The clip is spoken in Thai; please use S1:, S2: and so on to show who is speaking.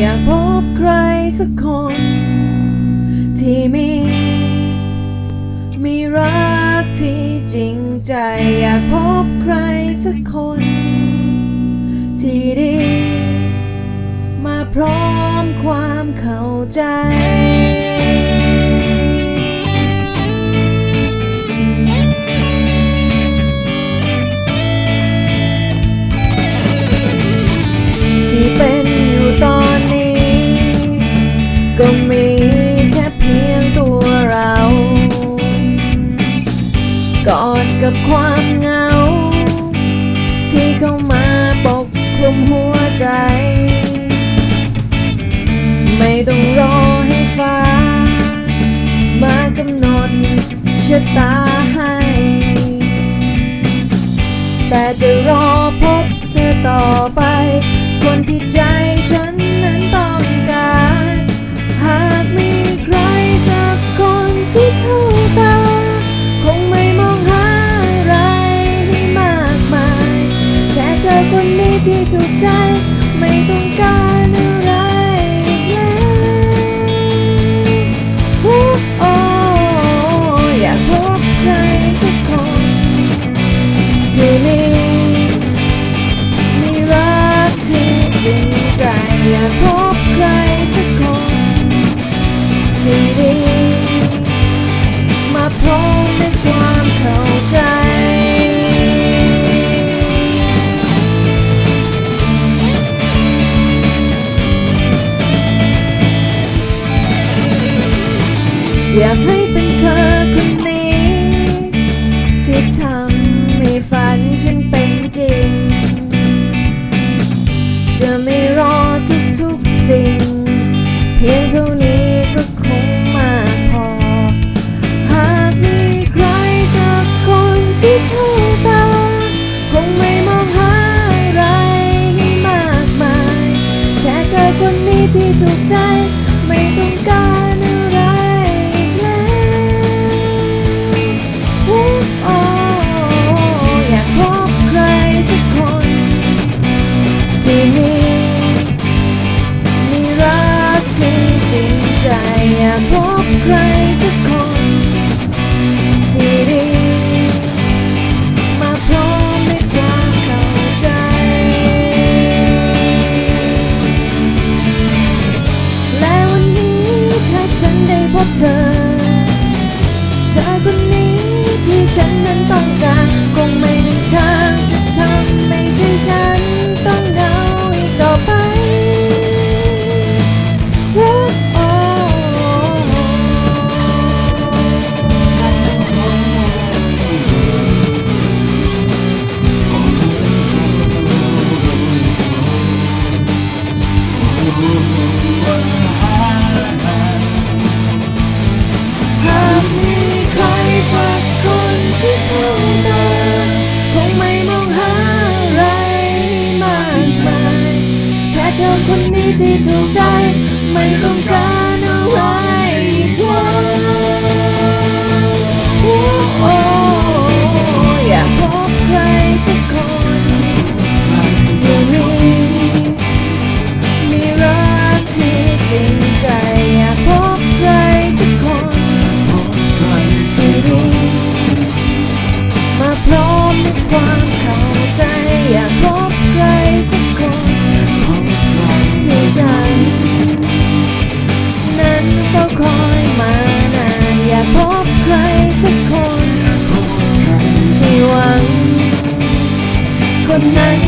S1: อยากพบใครสักคน ที่มี มีรักที่จริงใจ อยากพบใครสักคน ที่ดี มาพร้อมความเข้าใจที่เป็น มาปกคลุมหัวใจ ไม่ต้องรอให้ฟ้า มากำหนดชะตาให้ แต่จะรอ ที่ดี มาพร้อมในความเข้าใจ อยากให้เป็นเธอคนนี้ ที่ทำให้ฝันฉันเป็นจริง จะไม่รอทุกๆสิ่ง เพียงเท่านี้ ที่ถูกใจ ไม่ต้องการอะไรอีกแล้วโอ้อยากพบใครสักคน ที่มีมีรักที่จริงใจ อยากพบใครสักคน ธอคนนี้ที่ฉันนั้นต้องการคงไม่มีทางจะทำไม่ใช่ฉันต้องเหงาอีกต่อไปโอ้ ธอคนนี้ที่ถูกใจ ไม่ต้องการอะไร ที่